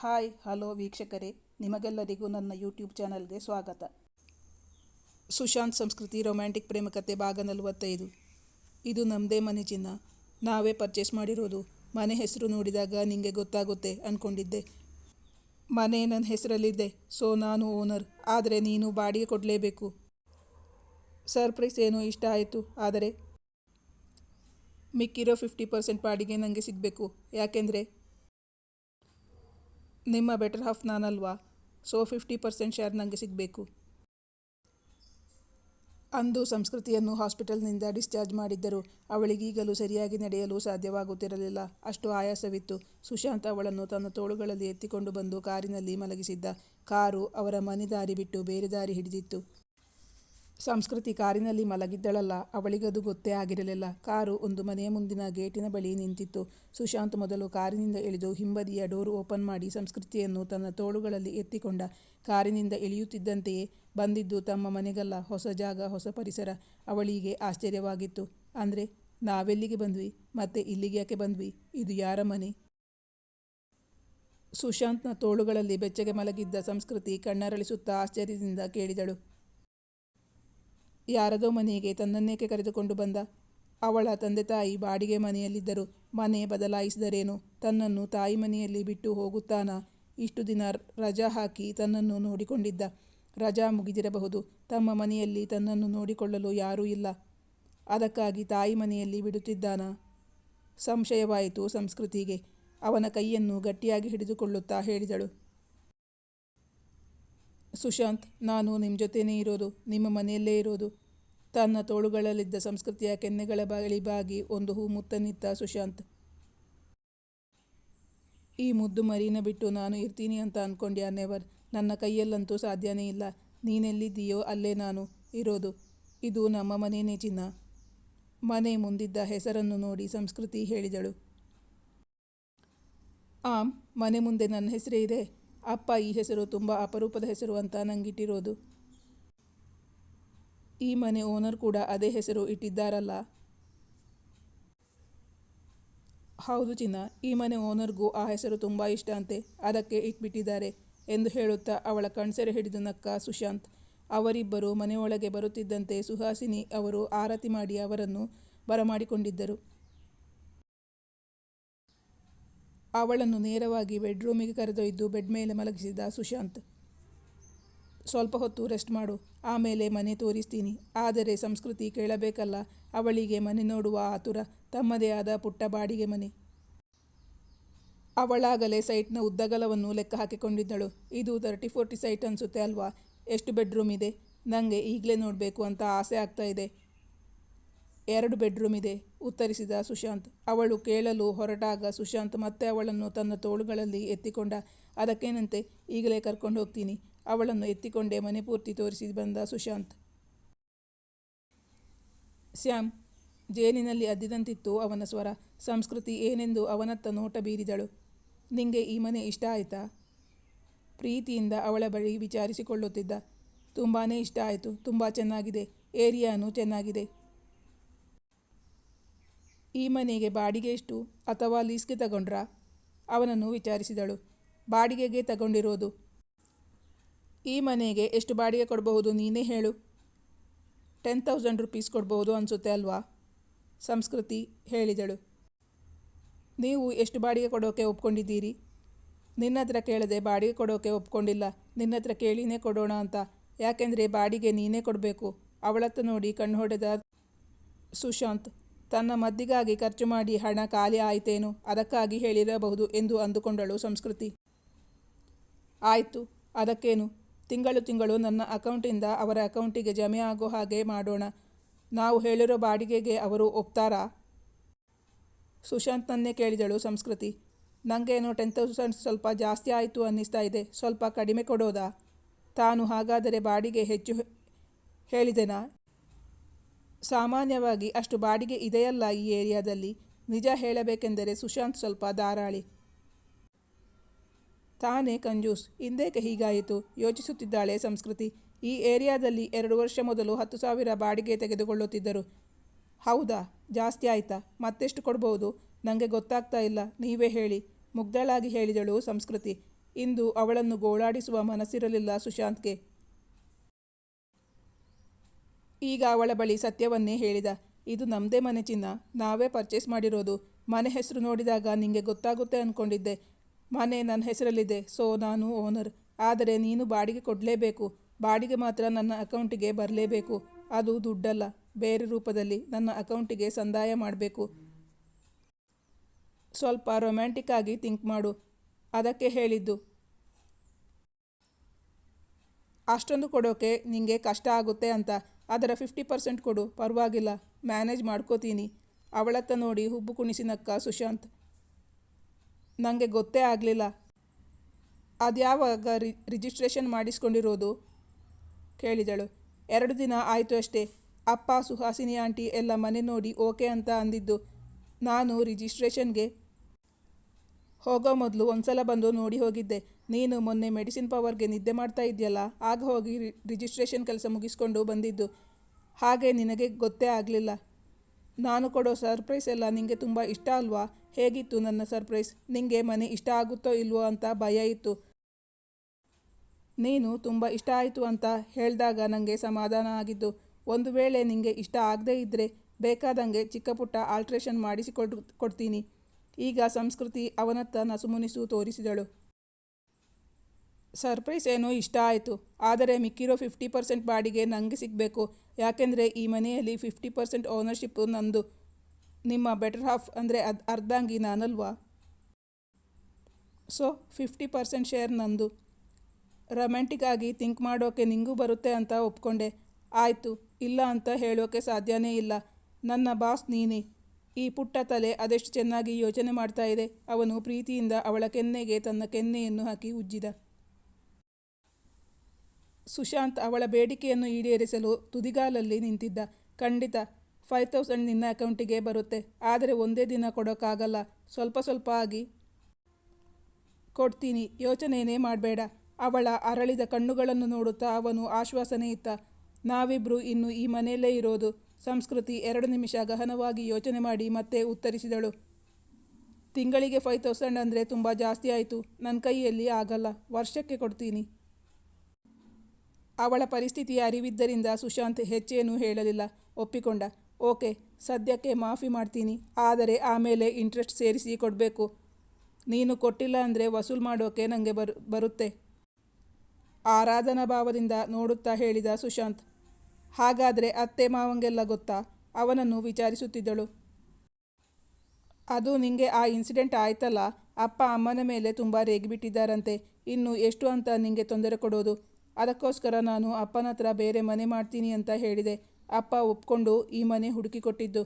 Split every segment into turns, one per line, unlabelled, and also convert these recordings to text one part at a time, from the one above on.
Hi, hello ವೀಕ್ಷಕರೇ. ನಿಮಗೆಲ್ಲರಿಗೂ ನನ್ನ ಯೂಟ್ಯೂಬ್ ಚಾನಲ್ಗೆ ಸ್ವಾಗತ. ಸುಶಾಂತ್ ಸಂಸ್ಕೃತಿ ರೊಮ್ಯಾಂಟಿಕ್ ಪ್ರೇಮಕತೆ, ಭಾಗ ನಲವತ್ತೈದು. ಇದು ನಮ್ಮದೇ ಮನೆ ಚಿನ್ನ. ನಾವೇ ಪರ್ಚೇಸ್ ಮಾಡಿರೋದು. ಮನೆ ಹೆಸರು ನೋಡಿದಾಗ ನಿಮಗೆ ಗೊತ್ತಾಗುತ್ತೆ ಅಂದ್ಕೊಂಡಿದ್ದೆ ಮನೆ ನನ್ನ ಹೆಸರಲ್ಲಿದೆ. ಸೊ ನಾನು ಓನರ್ ಆದರೆ ನೀನು ಬಾಡಿಗೆ ಕೊಡಲೇಬೇಕು. ಸರ್ಪ್ರೈಸ್ ಏನೋ ಇಷ್ಟ ಆಯಿತು. ಆದರೆ ಮಿಕ್ಕಿರೋ ಫಿಫ್ಟಿ ಪರ್ಸೆಂಟ್ ಬಾಡಿಗೆ ನನಗೆ ಸಿಗಬೇಕು. ಯಾಕೆಂದರೆ ನಿಮ್ಮ ಬೆಟರ್ ಹಾಫ್ ನಾನಲ್ವಾ? ಸೊ ಫಿಫ್ಟಿ ಪರ್ಸೆಂಟ್ ಶೇರ್ ನನಗೆ ಸಿಗಬೇಕು. ಅಂದು ಸಂಸ್ಕೃತಿಯನ್ನು ಹಾಸ್ಪಿಟಲ್ನಿಂದ ಡಿಸ್ಚಾರ್ಜ್ ಮಾಡಿದ್ದರು. ಅವಳಿಗೀಗಲೂ ಸರಿಯಾಗಿ ನಡೆಯಲು ಸಾಧ್ಯವಾಗುತ್ತಿರಲಿಲ್ಲ. ಅಷ್ಟು ಆಯಾಸವಿತ್ತು. ಸುಶಾಂತ್ ಅವಳನ್ನು ತನ್ನ ತೋಳುಗಳಲ್ಲಿ ಎತ್ತಿಕೊಂಡು ಬಂದು ಕಾರಿನಲ್ಲಿ ಮಲಗಿಸಿದ್ದ. ಕಾರು ಅವರ ಮನೆ ದಾರಿ ಬಿಟ್ಟು ಬೇರೆ ದಾರಿ ಹಿಡಿದಿತ್ತು. ಸಂಸ್ಕೃತಿ ಕಾರಿನಲ್ಲಿ ಮಲಗಿದ್ದಳಲ್ಲ, ಅವಳಿಗದು ಗೊತ್ತೇ ಆಗಿರಲಿಲ್ಲ. ಕಾರು ಒಂದು ಮನೆಯ ಮುಂದಿನ ಗೇಟಿನ ಬಳಿ ನಿಂತಿತ್ತು. ಸುಶಾಂತ್ ಮೊದಲು ಕಾರಿನಿಂದ ಇಳಿದು ಹಿಂಬದಿಯ ಡೋರ್ ಓಪನ್ ಮಾಡಿ ಸಂಸ್ಕೃತಿಯನ್ನು ತನ್ನ ತೋಳುಗಳಲ್ಲಿ ಎತ್ತಿಕೊಂಡ. ಕಾರಿನಿಂದ ಇಳಿಯುತ್ತಿದ್ದಂತೆಯೇ ಬಂದಿದ್ದು ತಮ್ಮ ಮನೆಗಲ್ಲ, ಹೊಸ ಜಾಗ, ಹೊಸ ಪರಿಸರ. ಅವಳಿಗೆ ಆಶ್ಚರ್ಯವಾಗಿತ್ತು. ಅಂದರೆ, ನಾವೆಲ್ಲಿಗೆ ಬಂದ್ವಿ? ಮತ್ತೆ ಇಲ್ಲಿಗೆ ಯಾಕೆ ಬಂದ್ವಿ? ಇದು ಯಾರ ಮನೆ? ಸುಶಾಂತ್ನ ತೋಳುಗಳಲ್ಲಿ ಬೆಚ್ಚಗೆ ಮಲಗಿದ್ದ ಸಂಸ್ಕೃತಿ ಕಣ್ಣರಳಿಸುತ್ತಾ ಆಶ್ಚರ್ಯದಿಂದ ಕೇಳಿದಳು. ಯಾರದೋ ಮನೆಗೆ ತನ್ನನ್ನೇಕೆ ಕರೆದುಕೊಂಡು ಬಂದ? ಅವಳ ತಂದೆ ತಾಯಿ ಬಾಡಿಗೆ ಮನೆಯಲ್ಲಿದ್ದರು ಮನೆ ಬದಲಾಯಿಸಿದರೇನು? ತನ್ನನ್ನು ತಾಯಿ ಮನೆಯಲ್ಲಿ ಬಿಟ್ಟು ಹೋಗುತ್ತಾನ? ಇಷ್ಟು ದಿನ ರಜಾ ಹಾಕಿ ತನ್ನನ್ನು ನೋಡಿಕೊಂಡಿದ್ದ. ರಜಾ ಮುಗಿದಿರಬಹುದು. ತಮ್ಮ ಮನೆಯಲ್ಲಿ ತನ್ನನ್ನು ನೋಡಿಕೊಳ್ಳಲು ಯಾರೂ ಇಲ್ಲ. ಅದಕ್ಕಾಗಿ ತಾಯಿ ಮನೆಯಲ್ಲಿ ಬಿಡುತ್ತಿದ್ದಾನ? ಸಂಶಯವಾಯಿತು ಸಂಸ್ಕೃತಿಗೆ. ಅವನ ಕೈಯನ್ನು ಗಟ್ಟಿಯಾಗಿ ಹಿಡಿದುಕೊಳ್ಳುತ್ತಾ ಹೇಳಿದಳು. ಸುಶಾಂತ್, ನಾನು ನಿಮ್ಮ ಜೊತೆನೇ ಇರೋದು, ನಿಮ್ಮ ಮನೆಯಲ್ಲೇ ಇರೋದು. ತನ್ನ ತೋಳುಗಳಲ್ಲಿದ್ದ ಸಂಸ್ಕೃತಿಯ ಕೆನ್ನೆಗಳ ಬಳಿ ಬಾಗಿ ಒಂದು ಹೂ ಮುತ್ತನಿತ್ತ ಸುಶಾಂತ್. ಈ ಮುದ್ದು ಮರೀನ ಬಿಟ್ಟು ನಾನು ಇರ್ತೀನಿ ಅಂತ ಅಂದ್ಕೊಂಡ್ಯಾ ನೆವರ್? ನನ್ನ ಕೈಯಲ್ಲಂತೂ ಸಾಧ್ಯನೇ ಇಲ್ಲ. ನೀನೆಲ್ಲಿದ್ದೀಯೋ ಅಲ್ಲೇ ನಾನು ಇರೋದು. ಇದು ನಮ್ಮ ಮನೆಯೇ ಚಿನ್ನ. ಮನೆ ಮುಂದಿದ್ದ ಹೆಸರನ್ನು ನೋಡಿ ಸಂಸ್ಕೃತಿ ಹೇಳಿದಳು. ಆಮ್, ಮನೆ ಮುಂದೆ ನನ್ನ ಹೆಸರೇ ಇದೆ. ಅಪ್ಪ ಈ ಹೆಸರು ತುಂಬ ಅಪರೂಪದ ಹೆಸರು ಅಂತ ನಂಗಿಟ್ಟಿರೋದು. ಈ ಮನೆ ಓನರ್ ಕೂಡ ಅದೇ ಹೆಸರು ಇಟ್ಟಿದ್ದಾರಲ್ಲ. ಹೌದು ಚಿನ್ನ, ಈ ಮನೆ ಓನರ್ಗೂ ಆ ಹೆಸರು ತುಂಬ ಇಷ್ಟ ಅಂತೆ, ಅದಕ್ಕೆ ಇಟ್ಬಿಟ್ಟಿದ್ದಾರೆ ಎಂದು ಹೇಳುತ್ತಾ ಅವಳ ಕಣ್ಸೆರೆ ಹಿಡಿದು ನಕ್ಕ ಸುಶಾಂತ್. ಅವರಿಬ್ಬರು ಮನೆಯೊಳಗೆ ಬರುತ್ತಿದ್ದಂತೆ ಸುಹಾಸಿನಿ ಅವರು ಆರತಿ ಮಾಡಿ ಅವರನ್ನು ಬರಮಾಡಿಕೊಂಡಿದ್ದರು. ಅವಳನ್ನು ನೇರವಾಗಿ ಬೆಡ್ರೂಮಿಗೆ ಕರೆದೊಯ್ದು ಬೆಡ್ ಮೇಲೆ ಮಲಗಿಸಿದ ಸುಶಾಂತ್, ಸ್ವಲ್ಪ ಹೊತ್ತು ರೆಸ್ಟ್ ಮಾಡು, ಆಮೇಲೆ ಮನೆ ತೋರಿಸ್ತೀನಿ. ಆದರೆ ಸಂಸ್ಕೃತಿ ಕೇಳಬೇಕಲ್ಲ, ಅವಳಿಗೆ ಮನೆ ನೋಡುವ ಆತುರ, ತಮ್ಮದೇ ಆದ ಪುಟ್ಟ ಬಾಡಿಗೆ ಮನೆ. ಅವಳಾಗಲೇ ಸೈಟ್ನ ಉದ್ದಗಲವನ್ನು ಲೆಕ್ಕ ಹಾಕಿಕೊಂಡಿದ್ದಳು. ಇದು ತರ್ಟಿ ಫೋರ್ಟಿ ಸೈಟ್ ಅನಿಸುತ್ತೆ ಅಲ್ವಾ? ಎಷ್ಟು ಬೆಡ್ರೂಮ್ ಇದೆ? ನನಗೆ ಈಗಲೇ ನೋಡಬೇಕು ಅಂತ ಆಸೆ ಆಗ್ತಾ ಇದೆ. ಎರಡು ಬೆಡ್ರೂಮ್ ಇದೆ, ಉತ್ತರಿಸಿದ ಸುಶಾಂತ್. ಅವಳು ಕೇಳಲು ಹೊರಟಾಗ ಸುಶಾಂತ್ ಮತ್ತೆ ಅವಳನ್ನು ತನ್ನ ತೋಳುಗಳಲ್ಲಿ ಎತ್ತಿಕೊಂಡ, ಅದಕ್ಕೇನಂತೆ, ಈಗಲೇ ಕರ್ಕೊಂಡು ಹೋಗ್ತೀನಿ. ಅವಳನ್ನು ಎತ್ತಿಕೊಂಡೇ ಮನೆ ಪೂರ್ತಿ ತೋರಿಸಿ ಬಂದ ಸುಶಾಂತ್. ಶ್ಯಾಮ್, ಜೇನಿನಲ್ಲಿ ಅದ್ದಿದಂತಿತ್ತು ಅವನ ಸ್ವರ. ಸಂಸ್ಕೃತಿ ಏನೆಂದು ಅವನತ್ತ ನೋಟ ಬೀರಿದಳು. ನಿಂಗೆ ಈ ಮನೆ ಇಷ್ಟ ಆಯಿತಾ? ಪ್ರೀತಿಯಿಂದ ಅವಳ ಬಳಿ ವಿಚಾರಿಸಿಕೊಳ್ಳುತ್ತಿದ್ದ. ತುಂಬಾ ಇಷ್ಟ ಆಯಿತು. ತುಂಬ ಚೆನ್ನಾಗಿದೆ. ಏರಿಯಾನು ಚೆನ್ನಾಗಿದೆ. ಈ ಮನೆಗೆ ಬಾಡಿಗೆ ಎಷ್ಟು ಅಥವಾ ಲೀಸ್ಗೆ ತಗೊಂಡ್ರಾ? ಅವನನ್ನು ವಿಚಾರಿಸಿದಳು. ಬಾಡಿಗೆಗೆ ತಗೊಂಡಿರೋದು. ಈ ಮನೆಗೆ ಎಷ್ಟು ಬಾಡಿಗೆ ಕೊಡಬಹುದು ನೀನೇ ಹೇಳು. ಟೆನ್ ತೌಸಂಡ್ ರುಪೀಸ್ ಕೊಡಬಹುದು ಅನಿಸುತ್ತೆ ಅಲ್ವಾ? ಸಂಸ್ಕೃತಿ ಹೇಳಿದಳು. ನೀವು ಎಷ್ಟು ಬಾಡಿಗೆ ಕೊಡೋಕೆ ಒಪ್ಕೊಂಡಿದ್ದೀರಿ? ನಿನ್ನ ಹತ್ರ ಕೇಳದೆ ಬಾಡಿಗೆ ಕೊಡೋಕೆ ಒಪ್ಕೊಂಡಿಲ್ಲ. ನಿನ್ನ ಹತ್ರ ಕೇಳಿನೇ ಕೊಡೋಣ ಅಂತ. ಯಾಕೆಂದರೆ ಬಾಡಿಗೆ ನೀನೇ ಕೊಡಬೇಕು. ಅವಳತ್ತ ನೋಡಿ ಕಣ್ಣು ಹೊಡೆದ ಸುಶಾಂತ್ ತನ್ನ ಮದ್ದಿಗಾಗಿ ಖರ್ಚು ಮಾಡಿ ಹಣ ಖಾಲಿ ಆಯಿತೇನು? ಅದಕ್ಕಾಗಿ ಹೇಳಿರಬಹುದು ಎಂದು ಅಂದುಕೊಂಡಳು ಸಂಸ್ಕೃತಿ. ಆಯಿತು, ಅದಕ್ಕೇನು? ತಿಂಗಳು ತಿಂಗಳು ನನ್ನ ಅಕೌಂಟಿಂದ ಅವರ ಅಕೌಂಟಿಗೆ ಜಮೆ ಆಗೋ ಹಾಗೆ ಮಾಡೋಣ. ನಾವು ಹೇಳಿರೋ ಬಾಡಿಗೆಗೆ ಅವರು ಒಪ್ತಾರಾ? ಸುಶಾಂತ್ನನ್ನೇ ಕೇಳಿದಳು ಸಂಸ್ಕೃತಿ. ನನಗೇನೋ ಟೆನ್ ತೌಸಂಡ್ ಸ್ವಲ್ಪ ಜಾಸ್ತಿ ಆಯಿತು ಅನ್ನಿಸ್ತಾ ಇದೆ. ಸ್ವಲ್ಪ ಕಡಿಮೆ ಕೊಡೋದಾ? ತಾನು ಹಾಗಾದರೆ ಬಾಡಿಗೆ ಹೆಚ್ಚು ಹೇಳಿದೆನಾ? ಸಾಮಾನ್ಯವಾಗಿ ಅಷ್ಟು ಬಾಡಿಗೆ ಇದೆಯಲ್ಲ ಈ ಏರಿಯಾದಲ್ಲಿ? ನಿಜ ಹೇಳಬೇಕೆಂದರೆ ಸುಶಾಂತ್ ಸ್ವಲ್ಪ ಧಾರಾಳಿ. ತಾನೇ ಕಂಜೂಸ್. ಹಿಂದೇಕೆ ಹೀಗಾಯಿತು? ಯೋಚಿಸುತ್ತಿದ್ದಾಳೆ ಸಂಸ್ಕೃತಿ. ಈ ಏರಿಯಾದಲ್ಲಿ ಎರಡು ವರ್ಷ ಮೊದಲು ಹತ್ತು ಸಾವಿರ ಬಾಡಿಗೆ ತೆಗೆದುಕೊಳ್ಳುತ್ತಿದ್ದರು. ಹೌದಾ? ಜಾಸ್ತಿ ಆಯಿತಾ? ಮತ್ತೆಷ್ಟು ಕೊಡ್ಬೋದು? ನನಗೆ ಗೊತ್ತಾಗ್ತಾ ಇಲ್ಲ. ನೀವೇ ಹೇಳಿ. ಮುಗ್ಧಳಾಗಿ ಹೇಳಿದಳು ಸಂಸ್ಕೃತಿ. ಇಂದು ಅವಳನ್ನು ಗೋಳಾಡಿಸುವ ಮನಸ್ಸಿರಲಿಲ್ಲ ಸುಶಾಂತ್ಗೆ. ಈಗ ಅವಳ ಬಳಿ ಸತ್ಯವನ್ನೇ ಹೇಳಿದ. ಇದು ನಮ್ಮದೇ ಮನೆ ಚಿನ್ನ. ನಾವೇ ಪರ್ಚೇಸ್ ಮಾಡಿರೋದು. ಮನೆ ಹೆಸರು ನೋಡಿದಾಗ ನಿಮಗೆ ಗೊತ್ತಾಗುತ್ತೆ ಅಂದ್ಕೊಂಡಿದ್ದೆ ಮನೆ ನನ್ನ ಹೆಸರಲ್ಲಿದೆ. ಸೊ ನಾನು ಓನರ್ ಆದರೆ ನೀನು ಬಾಡಿಗೆ ಕೊಡಲೇಬೇಕು. ಬಾಡಿಗೆ ಮಾತ್ರ ನನ್ನ ಅಕೌಂಟಿಗೆ ಬರಲೇಬೇಕು. ಅದು ದುಡ್ಡಲ್ಲ. ಬೇರೆ ರೂಪದಲ್ಲಿ ನನ್ನ ಅಕೌಂಟಿಗೆ ಸಂದಾಯ ಮಾಡಬೇಕು. ಸ್ವಲ್ಪ ರೊಮ್ಯಾಂಟಿಕ್ ಆಗಿ ಥಿಂಕ್ ಮಾಡು. ಅದಕ್ಕೆ ಹೇಳಿದ್ದು. ಅಷ್ಟೊಂದು ಕೊಡೋಕೆ ನಿಮಗೆ ಕಷ್ಟ ಆಗುತ್ತೆ ಅಂತ. ಅದರ ಫಿಫ್ಟಿ ಪರ್ಸೆಂಟ್ ಕೊಡು. ಪರವಾಗಿಲ್ಲ. ಮ್ಯಾನೇಜ್ ಮಾಡ್ಕೋತೀನಿ. ಅವಳತ್ತ ನೋಡಿ ಹುಬ್ಬು ಕುಣಿಸಿ ನಕ್ಕ ಸುಶಾಂತ್. ನನಗೆ ಗೊತ್ತೇ ಆಗಲಿಲ್ಲ. ಅದ್ಯಾವಾಗ ರಿ ರಿಜಿಸ್ಟ್ರೇಷನ್ ಮಾಡಿಸ್ಕೊಂಡಿರೋದು? ಕೇಳಿದಳು. ಎರಡು ದಿನ ಆಯಿತು ಅಷ್ಟೇ. ಅಪ್ಪ, ಸುಹಾಸಿನಿ, ಆಂಟಿ ಎಲ್ಲ ಮನೆ ನೋಡಿ ಓಕೆ ಅಂತ ಅಂದಿದ್ದು. ನಾನು ರಿಜಿಸ್ಟ್ರೇಷನ್ಗೆ ಹೋಗೋ ಮೊದಲು ಒಂದ್ಸಲ ಬಂದು ನೋಡಿ ಹೋಗಿದ್ದೆ. ನೀನು ಮೊನ್ನೆ ಮೆಡಿಸಿನ್ ಪವರ್ಗೆ ನಿದ್ದೆ ಮಾಡ್ತಾ ಇದೆಯಲ್ಲ? ಆಗ ಹೋಗಿ ರಿಜಿಸ್ಟ್ರೇಷನ್ ಕೆಲಸ ಮುಗಿಸ್ಕೊಂಡು ಬಂದಿದ್ದು. ಹಾಗೆ ನಿನಗೆ ಗೊತ್ತೇ ಆಗಲಿಲ್ಲ. ನಾನು ಕೊಡೋ ಸರ್ಪ್ರೈಸ್ ಎಲ್ಲ ನಿಮಗೆ ತುಂಬ ಇಷ್ಟ ಅಲ್ವಾ? ಹೇಗಿತ್ತು ನನ್ನ ಸರ್ಪ್ರೈಸ್ ನಿಮಗೆ ಮನೆ ಇಷ್ಟ ಆಗುತ್ತೋ ಇಲ್ವೋ ಅಂತ ಭಯ ಇತ್ತು. ನೀನು ತುಂಬ ಇಷ್ಟ ಆಯಿತು ಅಂತ ಹೇಳಿದಾಗ ನನಗೆ ಸಮಾಧಾನ ಆಗಿದ್ದು. ಒಂದು ವೇಳೆ ನಿಮಗೆ ಇಷ್ಟ ಆಗದೇ ಇದ್ದರೆ ಬೇಕಾದಂಗೆ ಚಿಕ್ಕ ಪುಟ್ಟ ಆಲ್ಟ್ರೇಷನ್ ಮಾಡಿಸಿಕೊಡ್, ಕೊಡ್ತೀನಿ. ಈಗ ಸಂಸ್ಕೃತಿ ಅವನತ್ತ ನಸುಮುನಿಸು ತೋರಿಸಿದಳು. ಸರ್ಪ್ರೈಸ್ ಏನೋ ಇಷ್ಟ ಆಯಿತು. ಆದರೆ ಮಿಕ್ಕಿರೋ ಫಿಫ್ಟಿ ಪರ್ಸೆಂಟ್ ಬಾಡಿಗೆ ನನಗೆ ಸಿಗಬೇಕು. ಯಾಕೆಂದರೆ ಈ ಮನೆಯಲ್ಲಿ ಫಿಫ್ಟಿ ಪರ್ಸೆಂಟ್ ಓನರ್ಶಿಪ್ಪು ನಂದು. ನಿಮ್ಮ ಬೆಟರ್ ಹಾಫ್ ಅಂದರೆ ಅದು ಅರ್ಧಾಂಗಿ ನಾನಲ್ವಾ ಸೊ, ಫಿಫ್ಟಿ ಪರ್ಸೆಂಟ್ ಶೇರ್ ನಂದು. ರೊಮ್ಯಾಂಟಿಕ್ ಆಗಿ ಥಿಂಕ್ ಮಾಡೋಕೆ ನಿಂಗೂ ಬರುತ್ತೆ ಅಂತ ಒಪ್ಕೊಂಡೆ. ಆಯಿತು, ಇಲ್ಲ ಅಂತ ಹೇಳೋಕೆ ಸಾಧ್ಯನೇ ಇಲ್ಲ. ನನ್ನ ಬಾಸ್ ನೀನೇ. ಈ ಪುಟ್ಟ ತಲೆ ಅದೆಷ್ಟು ಚೆನ್ನಾಗಿ ಯೋಚನೆ ಮಾಡ್ತಾ ಇದೆ. ಅವನು ಪ್ರೀತಿಯಿಂದ ಅವಳ ಕೆನ್ನೆಗೆ ತನ್ನ ಕೆನ್ನೆಯನ್ನು ಹಾಕಿ ಉಜ್ಜಿದ. ಸುಶಾಂತ್ ಅವಳ ಬೇಡಿಕೆಯನ್ನು ಈಡೇರಿಸಲು ತುದಿಗಾಲಲ್ಲಿ ನಿಂತಿದ್ದ. ಖಂಡಿತ, ಫೈವ್ ತೌಸಂಡ್ ನಿನ್ನ ಅಕೌಂಟಿಗೆ ಬರುತ್ತೆ. ಆದರೆ ಒಂದೇ ದಿನ ಕೊಡೋಕ್ಕಾಗಲ್ಲ ಸ್ವಲ್ಪ ಸ್ವಲ್ಪ ಆಗಿ ಕೊಡ್ತೀನಿ. ಯೋಚನೆಯೇ ಮಾಡಬೇಡ. ಅವಳ ಅರಳಿದ ಕಣ್ಣುಗಳನ್ನು ನೋಡುತ್ತಾ ಅವನು ಆಶ್ವಾಸನೆ ಇತ್ತ. ನಾವಿಬ್ರು ಇನ್ನು ಈ ಮನೆಯಲ್ಲೇ ಇರೋದು. ಸಂಸ್ಕೃತಿ ಎರಡು ನಿಮಿಷ ಗಹನವಾಗಿ ಯೋಚನೆ ಮಾಡಿ ಮತ್ತೆ ಉತ್ತರಿಸಿದಳು. ತಿಂಗಳಿಗೆ ಫೈವ್ ತೌಸಂಡ್ ಅಂದರೆ ತುಂಬ ಜಾಸ್ತಿ ಆಯಿತು. ನನ್ನ ಕೈಯಲ್ಲಿ ಆಗಲ್ಲ. ವರ್ಷಕ್ಕೆ ಕೊಡ್ತೀನಿ. ಅವಳ ಪರಿಸ್ಥಿತಿಯ ಅರಿವಿದ್ದರಿಂದ ಸುಶಾಂತ್ ಹೆಚ್ಚೇನೂ ಹೇಳಲಿಲ್ಲ. ಒಪ್ಪಿಕೊಂಡ. ಓಕೆ, ಸದ್ಯಕ್ಕೆ ಮಾಫಿ ಮಾಡ್ತೀನಿ. ಆದರೆ ಆಮೇಲೆ ಇಂಟ್ರೆಸ್ಟ್ ಸೇರಿಸಿ ಕೊಡಬೇಕು. ನೀನು ಕೊಟ್ಟಿಲ್ಲ ಅಂದರೆ ವಸೂಲ್ ಮಾಡೋಕೆ ನನಗೆ ಬರು, ಬರುತ್ತೆ. ಆರಾಧನಾ ಭಾವದಿಂದ ನೋಡುತ್ತಾ ಹೇಳಿದ ಸುಶಾಂತ್ ಹಾಗಾದರೆ ಅತ್ತೆ ಮಾವಂಗೆಲ್ಲ ಗೊತ್ತಾ? ಅವನನ್ನು ವಿಚಾರಿಸುತ್ತಿದ್ದಳು. ಅದು ನಿಂಗೆ ಆ ಇನ್ಸಿಡೆಂಟ್ ಆಯ್ತಲ್ಲ? ಅಪ್ಪ ಅಮ್ಮನ ಮೇಲೆ ತುಂಬ ರೇಗಿಬಿಟ್ಟಿದ್ದಾರಂತೆ. ಇನ್ನು ಎಷ್ಟು ಅಂತ ನಿಂಗೆ ತೊಂದರೆ ಕೊಡೋದು? ಅದಕ್ಕೋಸ್ಕರ ನಾನು ಅಪ್ಪನ ಹತ್ರ ಬೇರೆ ಮನೆ ಮಾಡ್ತೀನಿ ಅಂತ ಹೇಳಿದೆ. ಅಪ್ಪ ಒಪ್ಕೊಂಡು ಈ ಮನೆ ಹುಡುಕಿ ಕೊಟ್ಟಿದ್ದು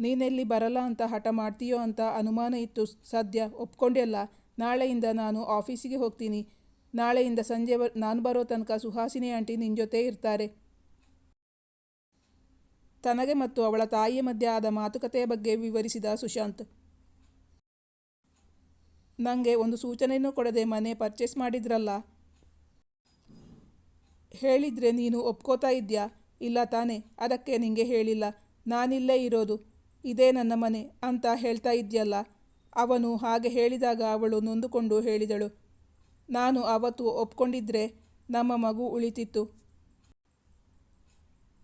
ನೀನೆಲ್ಲಿ ಬರಲ್ಲ ಅಂತ ಹಠ ಮಾಡ್ತೀಯೋ ಅಂತ ಅನುಮಾನ ಇತ್ತು ಸದ್ಯ. ಒಪ್ಕೊಂಡೆಲ್ಲ ನಾಳೆಯಿಂದ ನಾನು ಆಫೀಸಿಗೆ ಹೋಗ್ತೀನಿ. ನಾಳೆಯಿಂದ ಸಂಜೆ ನಾನು ಬರೋ ತನಕ ಸುಹಾಸಿನಿ ಆಂಟಿ ನಿನ್ನ ಜೊತೆ ಇರ್ತಾರೆ. ತನಗೆ ಮತ್ತು ಅವಳ ತಾಯಿಯ ಮಧ್ಯೆ ಆದ ಮಾತುಕತೆಯ ಬಗ್ಗೆ ವಿವರಿಸಿದ ಸುಶಾಂತ್. ನನಗೆ ಒಂದು ಸೂಚನೆಯನ್ನು ಕೊಡದೆ ಮನೆ ಪರ್ಚೇಸ್ ಮಾಡಿದ್ರಲ್ಲ. ಹೇಳಿದರೆ ನೀನು ಒಪ್ಕೋತಾ ಇದ್ಯಾ ಇಲ್ಲ ತಾನೇ, ಅದಕ್ಕೆ ನಿಂಗೆ ಹೇಳಿಲ್ಲ. ನಾನಿಲ್ಲೇ ಇರೋದು. ಇದೇ ನನ್ನ ಮನೆ ಅಂತ ಹೇಳ್ತಾ ಇದ್ಯಲ್ಲ ಅವನು ಹಾಗೆ ಹೇಳಿದಾಗ ಅವಳು ನೊಂದುಕೊಂಡು ಹೇಳಿದಳು. ನಾನು ಅವತ್ತು ಒಪ್ಕೊಂಡಿದ್ರೆ ನಮ್ಮ ಮಗು ಉಳಿತಿತ್ತು.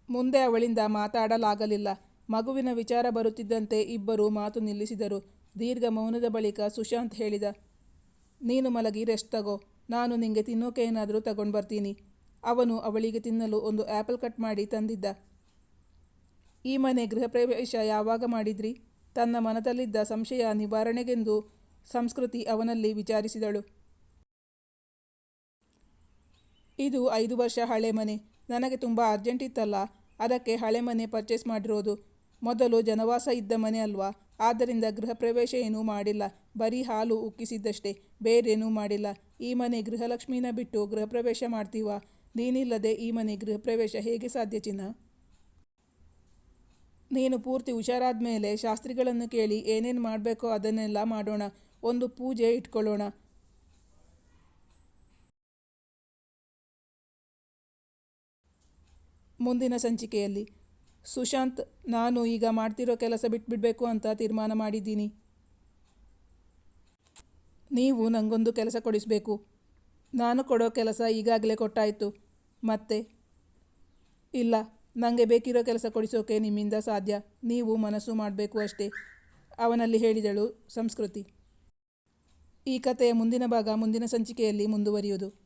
ಮುಂದೆ ಅವಳಿಂದ ಮಾತಾಡಲಾಗಲಿಲ್ಲ. ಮಗುವಿನ ವಿಚಾರ ಬರುತ್ತಿದ್ದಂತೆ ಇಬ್ಬರು ಮಾತು ನಿಲ್ಲಿಸಿದರು. ದೀರ್ಘ ಮೌನದ ಬಳಿಕ ಸುಶಾಂತ್ ಹೇಳಿದ, ನೀನು ಮಲಗಿ ರೆಸ್ಟ್ ತಗೋ. ನಾನು ನಿಂಗೆ ತಿನ್ನೋಕೆ ಏನಾದರೂ ತಗೊಂಡು ಬರ್ತೀನಿ. ಅವನು ಅವಳಿಗೆ ತಿನ್ನಲು ಒಂದು ಆ್ಯಪಲ್ ಕಟ್ ಮಾಡಿ ತಂದಿದ್ದ. ಈ ಮನೆ ಗೃಹ ಪ್ರವೇಶ ಯಾವಾಗ ಮಾಡಿದ್ರಿ? ತನ್ನ ಮನದಲ್ಲಿದ್ದ ಸಂಶಯ ನಿವಾರಣೆಗೆಂದು ಸಂಸ್ಕೃತಿ ಅವನಲ್ಲಿ ವಿಚಾರಿಸಿದಳು. ಇದು ಐದು ವರ್ಷ ಹಳೆ ಮನೆ. ನನಗೆ ತುಂಬ ಅರ್ಜೆಂಟ್ ಇತ್ತಲ್ಲ, ಅದಕ್ಕೆ ಹಳೆ ಮನೆ ಪರ್ಚೇಸ್ ಮಾಡಿರೋದು. ಮೊದಲು ಜನವಾಸ ಇದ್ದ ಮನೆ ಅಲ್ವಾ? ಆದ್ದರಿಂದ ಗೃಹ ಪ್ರವೇಶ ಏನೂ ಮಾಡಿಲ್ಲ. ಬರೀ ಹಾಲು ಉಕ್ಕಿಸಿದ್ದಷ್ಟೇ, ಬೇರೇನೂ ಮಾಡಿಲ್ಲ. ಈ ಮನೆ ಗೃಹಲಕ್ಷ್ಮಿನ ಬಿಟ್ಟು ಗೃಹ ಪ್ರವೇಶ ಮಾಡ್ತೀವ? ನೀನಿಲ್ಲದೆ ಈ ಮನೆ ಗೃಹ ಪ್ರವೇಶ ಹೇಗೆ ಸಾಧ್ಯ ಚಿನ್ನ? ನೀನು ಪೂರ್ತಿ ಹುಷಾರಾದ ಮೇಲೆ ಶಾಸ್ತ್ರಿಗಳನ್ನು ಕೇಳಿ ಏನೇನು ಮಾಡಬೇಕೋ ಅದನ್ನೆಲ್ಲ ಮಾಡೋಣ. ಒಂದು ಪೂಜೆ ಇಟ್ಕೊಳ್ಳೋಣ. ಮುಂದಿನ ಸಂಚಿಕೆಯಲ್ಲಿ. ಸುಶಾಂತ್, ನಾನು ಈಗ ಮಾಡ್ತಿರೋ ಕೆಲಸ ಬಿಟ್ಬಿಡಬೇಕು ಅಂತ ತೀರ್ಮಾನ ಮಾಡಿದ್ದೀನಿ. ನೀವು ನನಗೊಂದು ಕೆಲಸ ಕೊಡಿಸಬೇಕು. ನಾನು ಕೊಡೋ ಕೆಲಸ ಈಗಾಗಲೇ ಕೊಟ್ಟಾಯಿತು. ಮತ್ತೆ? ಇಲ್ಲ ನನಗೆ ಬೇಕಿರೋ ಕೆಲಸ ಕೊಡಿಸೋಕೆ ನಿಮ್ಮಿಂದ ಸಾಧ್ಯ. ನೀವು ಮನಸ್ಸು ಮಾಡಬೇಕು ಅಷ್ಟೇ. ಅವನಲ್ಲಿ ಹೇಳಿದಳು ಸಂಸ್ಕೃತಿ. ಈ ಕಥೆಯ ಮುಂದಿನ ಭಾಗ ಮುಂದಿನ ಸಂಚಿಕೆಯಲ್ಲಿ ಮುಂದುವರಿಯುವುದು.